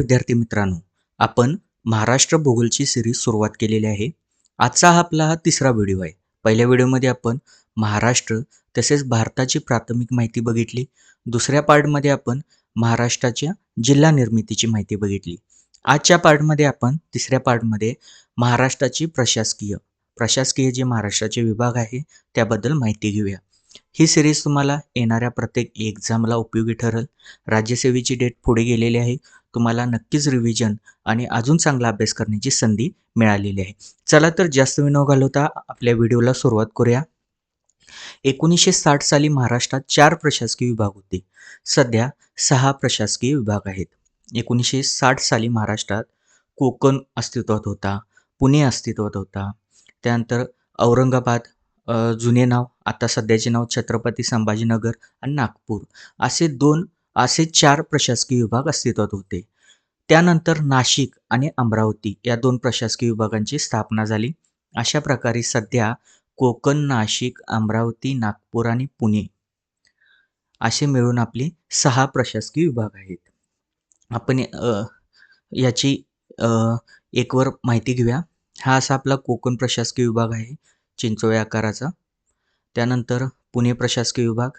विद्यार्थी मित्रांनो आपण महाराष्ट्र भूगोलची सिरीज सुरुवात केलेली आहे. आजचा हा आपला हा तिसरा व्हिडिओ आहे. पहिल्या व्हिडिओमध्ये आपण महाराष्ट्र तसेच भारताची प्राथमिक माहिती बघितली. दुसऱ्या पार्टमध्ये आपण महाराष्ट्राच्या जिल्हा निर्मितीची माहिती बघितली. आजच्या पार्टमध्ये आपण तिसऱ्या पार्टमध्ये महाराष्ट्राची प्रशासकीय प्रशासकीय जे महाराष्ट्राचे विभाग आहे त्याबद्दल माहिती घेऊया. ही सिरीज तुम्हाला येणाऱ्या प्रत्येक एक्झामला उपयोगी ठरेल. राज्यसेवेची डेट पुढे गेलेली आहे. तुम्हाला नक्कीच रिव्हिजन आणि अजून चांगला अभ्यास करण्याची संधी मिळालेली आहे. चला तर जास्त वेळ घालवता आपल्या व्हिडिओला सुरुवात करूया. एकोणीसशे साठ साली महाराष्ट्रात चार प्रशासकीय विभाग होते. सध्या सहा प्रशासकीय विभाग आहेत. एकोणीसशे साठ साली महाराष्ट्रात कोकण अस्तित्वात होता पुणे अस्तित्वात होता. त्यानंतर औरंगाबाद जुने नाव आता सध्याचे नाव छत्रपती संभाजीनगर आणि नागपूर. असे दोन असे चार प्रशासकीय विभाग अस्तित्वात होते. त्यानंतर नाशिक आणि अमरावती या दोन प्रशासकीय विभागांची स्थापना झाली. अशा प्रकारे सध्या कोकण नाशिक अमरावती नागपूर आणि पुणे असे मिळून आपले सहा प्रशासकीय विभाग आहेत. आपण याची एकवर माहिती घेऊया. हा असा आपला कोकण प्रशासकीय विभाग आहे चिंचोळी आकाराचा. त्यानंतर पुणे प्रशासकीय विभाग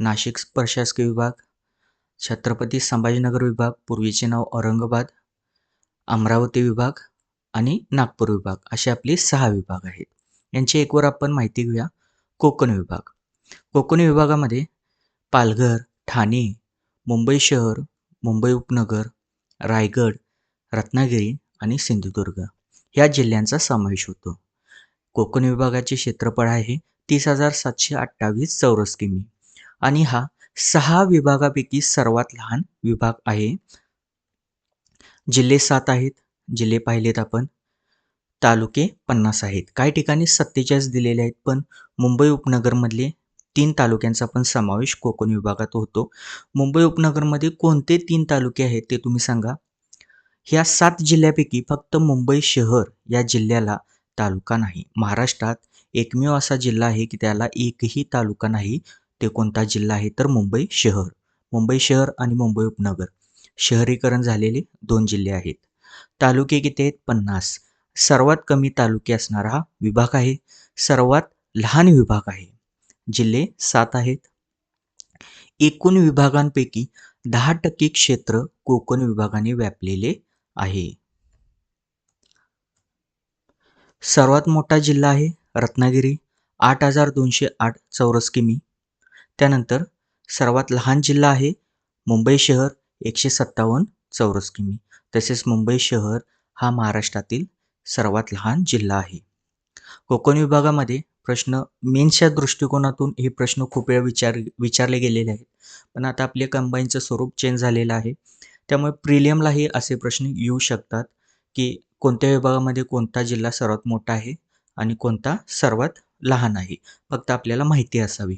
नाशिक प्रशासकीय विभाग छत्रपती संभाजीनगर विभाग पूर्वीचे नाव औरंगाबाद अमरावती विभाग आणि नागपूर विभाग असे आपले सहा विभाग आहेत. यांची एकवर आपण माहिती घेऊया. कोकण विभाग. कोकण विभागामध्ये पालघर ठाणे मुंबई शहर मुंबई उपनगर रायगड रत्नागिरी आणि सिंधुदुर्ग या जिल्ह्यांचा समावेश होतो. कोकण विभागाचे क्षेत्रफळ आहे तीस हजार सातशे अठ्ठावीस चौरस किमी. आणि हा सहा विभागापैकी सर्वात लहान विभाग आहे. जिल्हे सात आहेत जिल्हे पाहिलेत आपण तालुके पन्नास आहेत. काही ठिकाणी सत्तेचाळीस दिलेले आहेत पण मुंबई उपनगरमधले तीन तालुक्यांचा पण समावेश कोकण विभागात होतो. मुंबई उपनगरमध्ये कोणते तीन तालुके आहेत ते तुम्ही सांगा. ह्या सात जिल्ह्यापैकी फक्त मुंबई शहर या जिल्ह्याला तालुका नाही. महाराष्ट्रात एकमेव असा जिल्हा आहे की त्याला एकही तालुका नाही. ते कोणता जिल्हा आहे? तर मुंबई शहर. मुंबई शहर आणि मुंबई उपनगर. शहरीकरण झालेले दोन जिल्हे आहेत. तालुके किती आहेत? पन्नास. सर्वात कमी तालुके असणारा हा विभाग आहे. सर्वात लहान विभाग आहे. जिल्हे सात आहेत. एकूण विभागांपैकी दहा टक्के क्षेत्र कोकण विभागाने व्यापलेले आहे. सर्वात मोठा जिल्हा आहे रत्नागिरी. आठ हजार दोनशे आठ चौरस किमी. त्यानंतर सर्वात लहान जिल्हा आहे मुंबई शहर एकशे सत्तावन्न चौरस किमी. तसेच मुंबई शहर हा महाराष्ट्रातील सर्वात लहान जिल्हा आहे. कोकण विभागामध्ये प्रश्न मेन्सच्या दृष्टिकोनातून हे प्रश्न खूप वेळा विचार विचारले गेलेले आहेत. पण आता आपले कंबाईनचं स्वरूप चेंज झालेलं आहे. त्यामुळे प्रिलियमलाही असे प्रश्न येऊ शकतात की कोणत्या विभागामध्ये कोणता जिल्हा सर्वात मोठा आहे आणि कोणता सर्वात लहान आहे. फक्त आपल्याला माहिती असावी.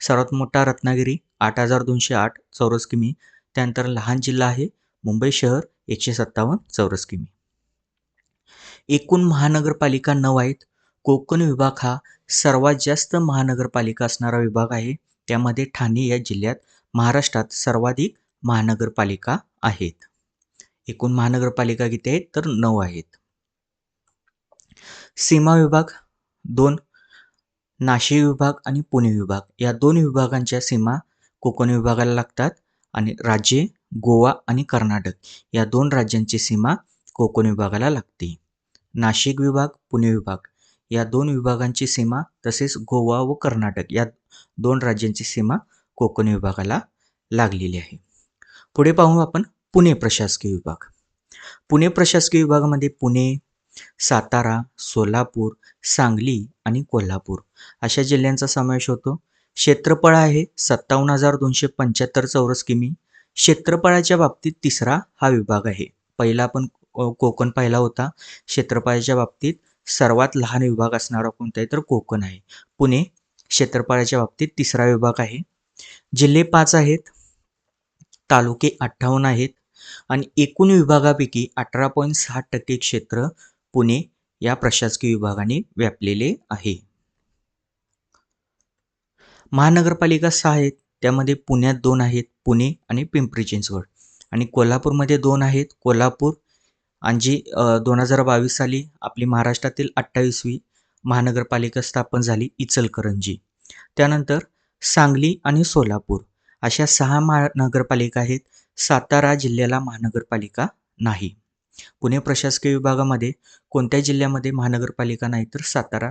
सर्वात मोठा रत्नागिरी आठ हजार दोनशे आठ चौरस किमी त्यानंतर लहान जिल्हा आहे मुंबई शहर एकशे सत्तावन्न चौरस किमी एकूण महानगरपालिका नऊ आहेत. कोकण विभाग हा सर्वात जास्त महानगरपालिका असणारा विभाग आहे. त्यामध्ये ठाणे या जिल्ह्यात महाराष्ट्रात सर्वाधिक महानगरपालिका आहेत. एकूण महानगरपालिका किती आहेत? तर नऊ आहेत. सीमा विभाग दोन नाशिक विभाग आणि पुणे विभाग. या दोन विभागांच्या सीमा कोकण विभागाला लागतात आणि राज्ये गोवा आणि कर्नाटक. या दोन राज्यांची सीमा कोकण विभागाला लागते. नाशिक विभाग पुणे विभाग. या दोन विभागांची सीमा तसेच गोवा व कर्नाटक या दोन राज्यांची सीमा कोकण विभागाला लागलेली आहे. पुढे पाहू आपण पुणे प्रशासकीय विभाग. पुणे प्रशासकीय विभागामध्ये पुणे सातारा सोलापूर सांगली आणि कोल्हापूर अशा जिल्ह्यांचा समावेश होतो. क्षेत्रफळ आहे सत्तावन्न हजार दोनशे पंच्याहत्तर चौरस किमी. क्षेत्रफळाच्या बाबतीत तिसरा हा विभाग आहे. पहिला आपण कोकण पाहिला होता. क्षेत्रफळाच्या बाबतीत सर्वात लहान विभाग असणारा कोणता आहे तर कोकण आहे. पुणे क्षेत्रफळाच्या बाबतीत तिसरा विभाग आहे. जिल्हे पाच आहेत. तालुके अठ्ठावन्न आहेत. आणि एकूण विभागापैकी अठरा पॉईंट सहा टक्के क्षेत्र पुणे या प्रशासकीय विभागाने व्यापलेले आहे. महानगरपालिका सहा आहेत. त्यामध्ये पुण्यात दोन आहेत पुणे आणि पिंपरी चिंचवड. आणि कोल्हापूरमध्ये दोन आहेत. कोल्हापूर म्हणजे, आणि जी दोन हजार बावीस साली आपली महाराष्ट्रातील अठ्ठावीसवी महानगरपालिका स्थापन झाली इचलकरंजी. त्यानंतर सांगली आणि सोलापूर अशा सहा महानगरपालिका आहेत. सातारा जिल्ह्याला महानगरपालिका नाही. पुणे प्रशासकीय विभागामध्ये कोणत्या जिल्ह्यामध्ये महानगरपालिका नाही तर सातारा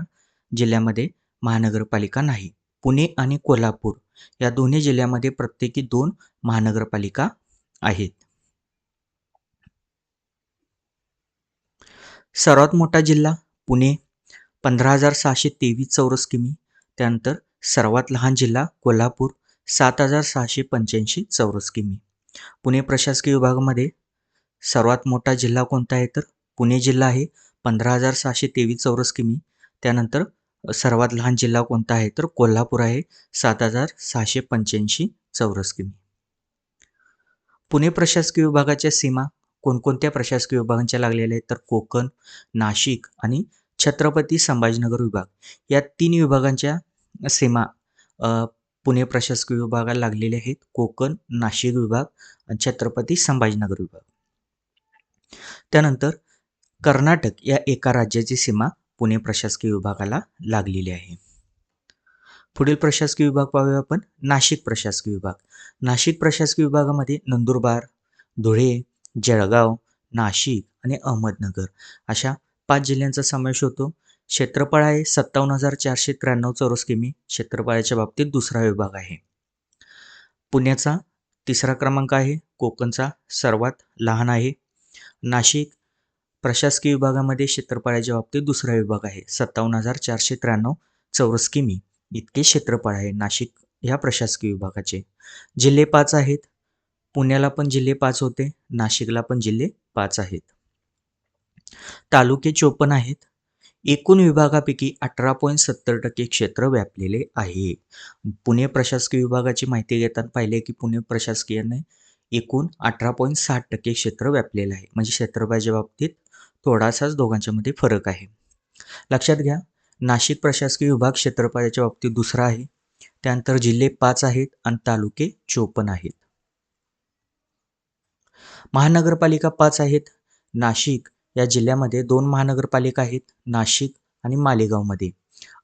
जिल्ह्यामध्ये महानगरपालिका नाही. पुणे आणि कोल्हापूर या दोन्ही जिल्ह्यामध्ये प्रत्येकी दोन महानगरपालिका आहेत. सर्वात मोठा जिल्हा पुणे पंधरा हजार सहाशे तेवीस चौरस किमी त्यानंतर सर्वात लहान जिल्हा कोल्हापूर सात हजार सहाशे पंच्याऐंशी चौरस किमी. पुणे प्रशासकीय विभागामध्ये सर्वात मोठा जिल्हा कोणता आहे तर? पुणे जिल्हा आहे पंधरा हजार सहाशे तेवीस चौरस किमी. त्यानंतर सर्वात लहान जिल्हा कोणता आहे तर? कोल्हापूर आहे सात हजार सहाशे पंच्याऐंशी चौरस किमी. पुणे प्रशासकीय विभागाच्या सीमा कोणकोणत्या प्रशासकीय विभागांच्या लागलेल्या आहेत तर? कोकण नाशिक आणि छत्रपती संभाजीनगर विभाग. या तीन विभागांच्या सीमा पुणे प्रशासकीय विभागाला लागलेल्या आहेत. कोकण नाशिक विभाग आणि छत्रपती संभाजीनगर विभाग. त्यानंतर कर्नाटक या एका राज्याची सीमा पुणे प्रशासकीय विभागाला लागलेली आहे. पुढील प्रशासकीय विभाग पाहूया आपण. नाशिक प्रशासकीय विभाग. नाशिक प्रशासकीय विभागामध्ये नंदुरबार धुळे जळगाव नाशिक आणि अहमदनगर अशा पाच जिल्ह्यांचा समावेश होतो. क्षेत्रफळ आहे सत्तावन्न हजार चारशे त्र्याण्णव चौरस किमी. क्षेत्रफळाच्या बाबतीत दुसरा विभाग आहे. पुण्याचा तिसरा क्रमांक आहे. कोकणचा सर्वात लहान आहे. नाशिक प्रशासकीय विभागामध्ये क्षेत्रफळाच्या बाबतीत दुसरा विभाग आहे. सत्तावन्न हजार चारशे त्र्याण्णव चौरस किमी इतके क्षेत्रफळ आहे नाशिक ह्या प्रशासकीय विभागाचे. जिल्हे पाच आहेत. पुण्याला पण जिल्हे पाच होते. नाशिकला पण जिल्हे पाच आहेत. तालुके चोपन्न आहेत. एकूण विभागापैकी अठरा पॉईंट सत्तर टक्के क्षेत्र व्यापलेले आहे. पुणे प्रशासकीय विभागाची माहिती घेताना पाहिले की पुणे प्रशासकीयने एकूण अठरा पॉईंट साठ टक्के क्षेत्र व्यापलेलं आहे. म्हणजे क्षेत्रफळाच्या बाबतीत थोडासाच दोघांच्यामध्ये फरक आहे. लक्षात घ्या नाशिक प्रशासकीय विभाग क्षेत्रफळाच्या बाबतीत दुसरा आहे. त्यानंतर जिल्हे पाच आहेत आणि तालुके चोपन्न आहेत. महानगरपालिका पाच आहेत. नाशिक या जिल्ह्यामध्ये दोन महानगरपालिका आहेत नाशिक आणि मालेगावमध्ये.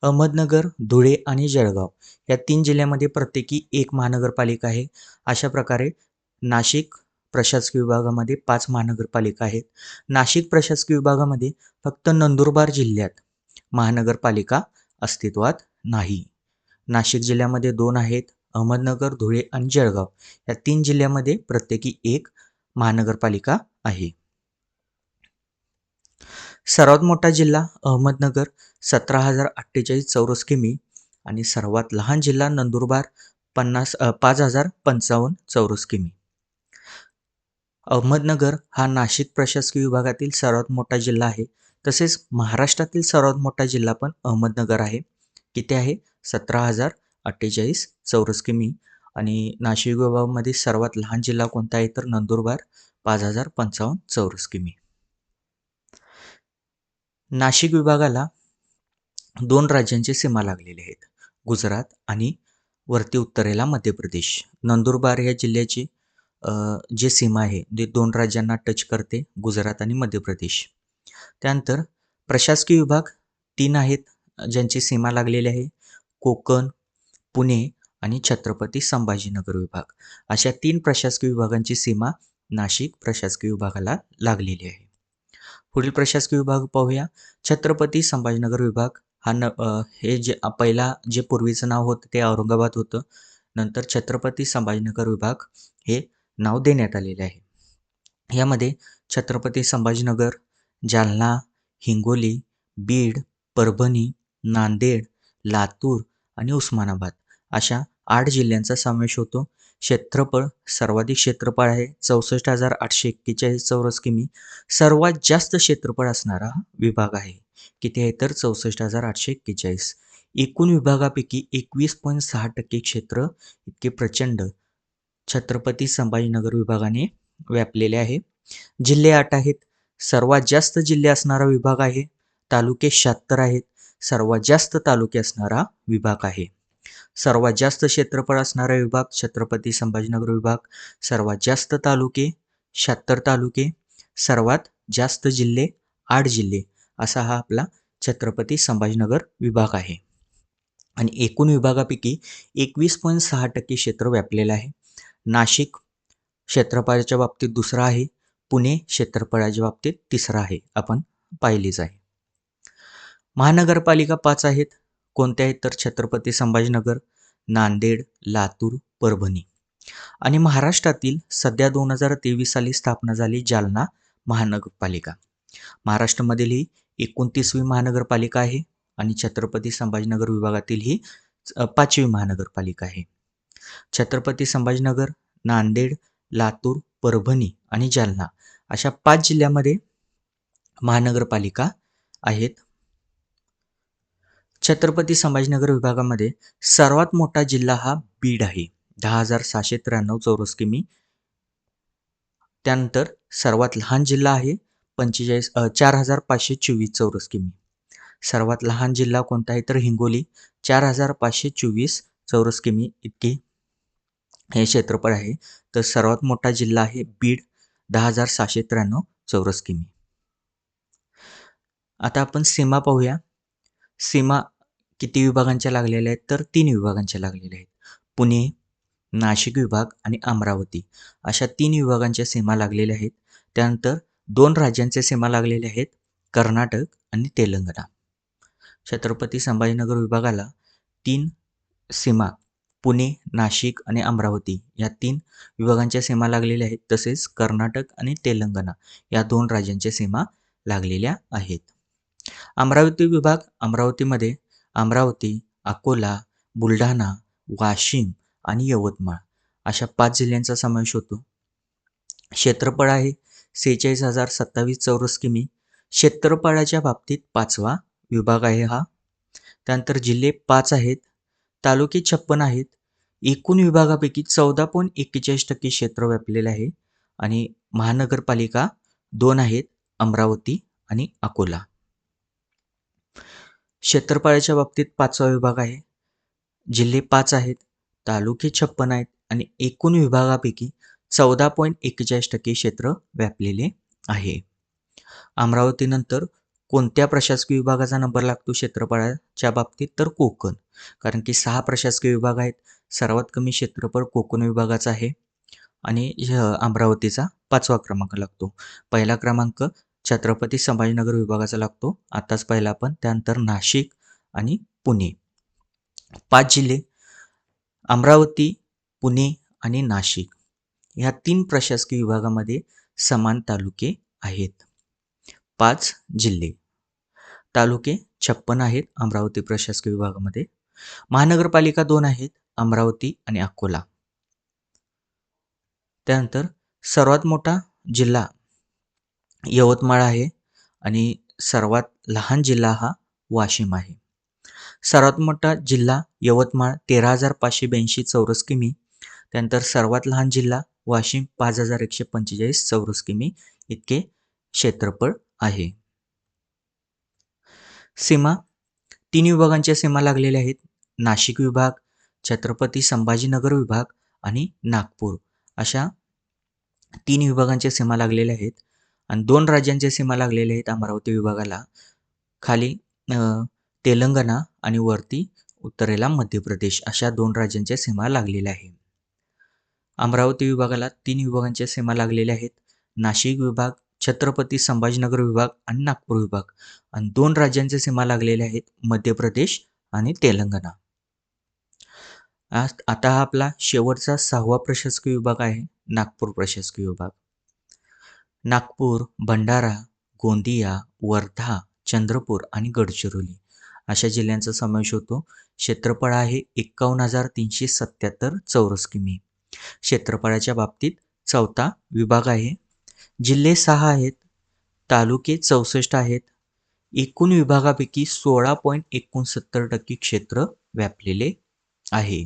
अहमदनगर धुळे आणि जळगाव या तीन जिल्ह्यामध्ये प्रत्येकी एक महानगरपालिका आहे. अशा प्रकारे नाशिक प्रशासकीय विभागामध्ये पाच महानगरपालिका आहेत. नाशिक प्रशासकीय विभागामध्ये फक्त नंदुरबार जिल्ह्यात महानगरपालिका अस्तित्वात नाही. नाशिक जिल्ह्यामध्ये दोन आहेत अहमदनगर धुळे आणि जळगाव. या तीन जिल्ह्यामध्ये प्रत्येकी एक महानगरपालिका आहे. सर्वात मोठा जिल्हा अहमदनगर सतरा हजार अठ्ठेचाळीस चौरस किमी आणि सर्वात लहान जिल्हा नंदुरबार पन्नास पाच हजार पंचावन्न चौरस किमी. अहमदनगर हा नाशिक प्रशासकीय विभागातील सर्वात मोठा जिल्हा आहे. तसेच महाराष्ट्रातील सर्वात मोठा जिल्हा पण अहमदनगर आहे. किती आहे? सतरा हजार अठ्ठेचाळीस चौरस किमी. आणि नाशिक विभागामध्ये सर्वात लहान जिल्हा कोणता आहे? तर नंदुरबार पाच हजार पंचावन्न चौरस किमी. नाशिक विभागाला दोन राज्यांची सीमा लागलेली आहेत. गुजरात आणि वरती उत्तरेला मध्य प्रदेश नंदुरबार या जिल्ह्याची जे सीमा आहे ते दोन राज्यांना टच करते गुजरात आणि मध्य प्रदेश. त्यानंतर प्रशासकीय विभाग तीन आहेत ज्यांची सीमा लागलेली आहे. कोकण पुणे आणि छत्रपती संभाजीनगर विभाग. अशा तीन प्रशासकीय विभागांची सीमा नाशिक प्रशासकीय विभागाला लागलेली आहे. पुढील प्रशासकीय विभाग पाहूया. छत्रपती संभाजीनगर विभाग हा न हे जे पहिला जे पूर्वीचं नाव होतं ते औरंगाबाद होतं. नंतर छत्रपती संभाजीनगर विभाग हे नाव देण्यात आलेले आहे. यामध्ये छत्रपती संभाजीनगर जालना हिंगोली बीड परभणी नांदेड लातूर आणि उस्मानाबाद अशा आठ जिल्ह्यांचा समावेश होतो. क्षेत्रफळ सर्वाधिक क्षेत्रफळ आहे. चौसष्ट हजार आठशे एक्केचाळीस चौरस किमी सर्वात जास्त क्षेत्रफळ असणारा विभाग आहे. किती आहे तर चौसष्ट हजार आठशे एक्केचाळीस. एकूण विभागापैकी एकवीस पॉईंट सहा टक्के क्षेत्र इतके प्रचंड छत्रपती संभाजीनगर विभागाने व्यापलेले आहे. जिल्हे आठ आहेत. सर्वात जास्त जिल्हे असणारा विभाग आहे. तालुके शहात्तर आहेत. सर्वात जास्त तालुके असणारा विभाग आहे. सर्वात जास्त क्षेत्रफळ असणारा विभाग छत्रपती संभाजीनगर विभाग. सर्वात जास्त तालुके शहात्तर तालुके. सर्वात जास्त जिल्हे आठ जिल्हे. असा हा आपला छत्रपती संभाजीनगर विभाग आहे. आणि एकूण विभागापैकी एकवीस पॉईंट सहा टक्के क्षेत्र व्यापलेलं आहे. नाशिक क्षेत्रफळाच्या बाबतीत दुसरा आहे. पुणे क्षेत्रफळाच्या बाबतीत तिसरा आहे. आपण पाहिलीच आहे. महानगरपालिका पाच आहेत. कोणत्या आहेत तर छत्रपती संभाजीनगर नांदेड लातूर परभणी. आणि महाराष्ट्रातील सध्या दोन हजार तेवीस साली स्थापना झाली जालना महानगरपालिका. महाराष्ट्रामधील ही एकोणतीसवी महानगरपालिका आहे आणि छत्रपती संभाजीनगर विभागातील ही पाचवी महानगरपालिका आहे. छत्रपती संभाजीनगर नांदेड लातूर परभणी आणि जालना अशा पाच जिल्ह्यामध्ये महानगरपालिका आहेत. छत्रपती संभाजीनगर विभागामध्ये सर्वात मोठा जिल्हा हा बीड आहे. दहा हजार सहाशे त्र्याण्णव चौरस किमी त्यानंतर सर्वात लहान जिल्हा आहे पंचेचाळीस चार हजार पाचशे चोवीस चौरस किमी सर्वात लहान जिल्हा कोणता आहे? तर हिंगोली चार हजार पाचशे चोवीस चौरस किमी इतकी हे क्षेत्रफळ आहे. तर सर्वात मोठा जिल्हा आहे बीड दहा हजार सहाशे त्र्याण्णव चौरस किमी. आता आपण सीमा पाहूया. सीमा किती विभागांच्या लागलेल्या आहेत? तर तीन विभागांच्या लागलेल्या आहेत. पुणे नाशिक विभाग आणि अमरावती. अशा तीन विभागांच्या सीमा लागलेल्या आहेत. त्यानंतर दोन राज्यांचे सीमा लागलेल्या आहेत. कर्नाटक आणि तेलंगणा. छत्रपती संभाजीनगर विभागाला तीन सीमा पुणे नाशिक आणि अमरावती या तीन विभागांच्या सीमा लागलेल्या आहेत. तसेच कर्नाटक आणि तेलंगणा या दोन राज्यांच्या सीमा लागलेल्या आहेत. अमरावती विभाग अमरावतीमध्ये अमरावती अकोला बुलढाणा वाशिम आणि यवतमाळ अशा पाच जिल्ह्यांचा समावेश होतो. क्षेत्रफळ आहे सेहेचाळीस हजार सत्तावीस चौरस किमी. क्षेत्रफळाच्या बाबतीत पाचवा विभाग आहे हा. त्यानंतर जिल्हे पाच आहेत. तालुके छप्पन आहेत. एकूण विभागापैकी चौदा पॉईंट एक्केचाळीस टक्के क्षेत्र व्यापलेले आहे आणि महानगरपालिका दोन आहेत अमरावती आणि अकोला. क्षेत्रफळाच्या बाबतीत पाचवा विभाग आहे. जिल्हे पाच आहेत तालुके छप्पन आहेत आणि एकूण विभागापैकी चौदा पॉईंट एक्केचाळीस टक्के क्षेत्र व्यापलेले आहे. अमरावतीनंतर कोणत्या प्रशासकीय विभागाचा नंबर लागतो क्षेत्रफळाच्या बाबतीत? तर कोकण. कारण की सहा प्रशासकीय विभाग आहेत. सर्वात कमी क्षेत्रफळ कोकण विभागाचा आहे. आणि अमरावतीचा पाचवा क्रमांक लागतो. पहिला क्रमांक छत्रपती संभाजीनगर विभागाचा लागतो. आताच पहिला आपण त्यानंतर नाशिक आणि पुणे. पाच जिल्हे. अमरावती पुणे आणि नाशिक. ह्या तीन प्रशासकीय विभागामध्ये समान तालुके आहेत. पाच जिल्हे. तालुके छप्पन आहेत अमरावती प्रशासकीय विभागामध्ये. महानगरपालिका दोन आहेत अमरावती आणि अकोला. त्यानंतर सर्वात मोठा जिल्हा यवतमाळ आहे आणि सर्वात लहान जिल्हा हा वाशिम आहे. सर्वात मोठा जिल्हा यवतमाळ तेरा हजार पाचशे ब्याऐंशी चौरस किमी. त्यानंतर सर्वात लहान जिल्हा वाशिम पाच हजार एकशे पंचेचाळीस चौरस किमी. इतके क्षेत्रफळ आहे. सीमा तीन विभागांच्या सीमा लागलेल्या आहेत. नाशिक विभाग छत्रपती संभाजीनगर विभाग आणि नागपूर अशा तीन विभागांच्या सीमा लागलेल्या आहेत. आणि दोन राज्यांच्या सीमा लागलेल्या आहेत अमरावती विभागाला. खाली तेलंगणा आणि वरती उत्तरेला मध्य प्रदेश अशा दोन राज्यांच्या सीमा लागलेल्या आहेत. अमरावती विभागाला तीन विभागांच्या सीमा लागलेल्या आहेत. नाशिक विभाग छत्रपती संभाजीनगर विभाग आणि नागपूर विभाग. आणि दोन राज्यांच्या सीमा लागलेल्या आहेत मध्य प्रदेश आणि तेलंगणा. आज- आता हा आपला शेवटचा सहावा प्रशासकीय विभाग आहे नागपूर प्रशासकीय विभाग. नागपूर भंडारा गोंदिया वर्धा चंद्रपूर आणि गडचिरोली अशा जिल्ह्यांचा समावेश होतो. क्षेत्रफळ आहे एक्कावन्न हजार तीनशे सत्याहत्तर चौरस किमी. क्षेत्रफळाच्या बाबतीत चौथा विभाग आहे जिल्हे सहा आहेत तालुके चौसष्ट आहेत. एकूण विभागापैकी सोळा पॉईंट एकोणसत्तर टक्के क्षेत्र व्यापलेले आहे.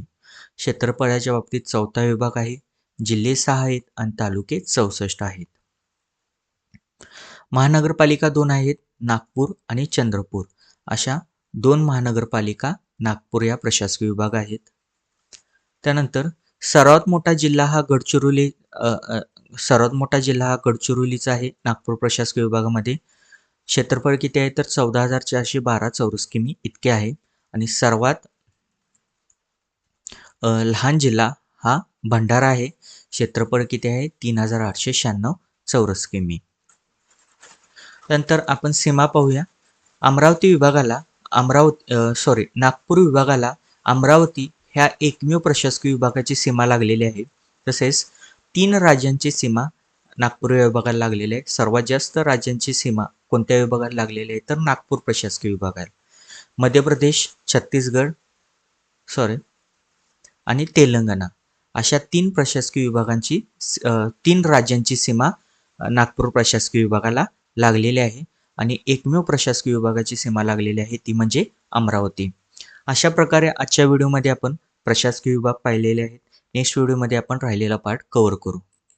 क्षेत्रफळाच्या बाबतीत चौथा विभाग आहे जिल्हे सहा आहेत आणि तालुके चौसष्ट आहेत. महानगरपालिका दोन आहेत नागपूर आणि चंद्रपूर. अशा दोन महानगरपालिका नागपूर या प्रशासकीय विभाग आहेत. त्यानंतर सर्वात मोठा जिल्हा हा गडचिरोली सर्वात मोठा जिल्हा हा गडचिरोलीचा आहे नागपूर प्रशासकीय विभागामध्ये. क्षेत्रफळ किती आहे? तर चौदा हजार चारशे बारा चौरस किमी इतके आहे. आणि सर्वात लहान जिल्हा हा भंडारा आहे. क्षेत्रफळ किती आहे? तीन हजार आठशे शहाण्णव चौरस किमी. नंतर आपण सीमा पाहूया. अमरावती विभागाला अमरावती सॉरी नागपूर विभागाला अमरावती ह्या एकमेव प्रशासकीय विभागाची सीमा लागलेली आहे. तसेच तीन राज्यांची सीमा नागपूर विभागाला लागलेली आहे. सर्वात जास्त राज्यांची सीमा कोणत्या विभागाला लागलेली आहे? तर नागपूर प्रशासकीय विभागाला. मध्य प्रदेश छत्तीसगड सॉरी आणि तेलंगणा. अशा तीन प्रशासकीय विभागांची तीन राज्यांची सीमा नागपूर प्रशासकीय विभागाला लागलेली आहे. आणि एकमेव प्रशासकीय विभागाची सीमा लागलेली आहे ती म्हणजे अमरावती. अशा प्रकारे आजच्या व्हिडिओमध्ये आपण प्रशासकीय विभाग पाहिलेले आहेत. नेक्स्ट व्हिडिओमध्ये आपण राहिलेला पार्ट कव्हर करू.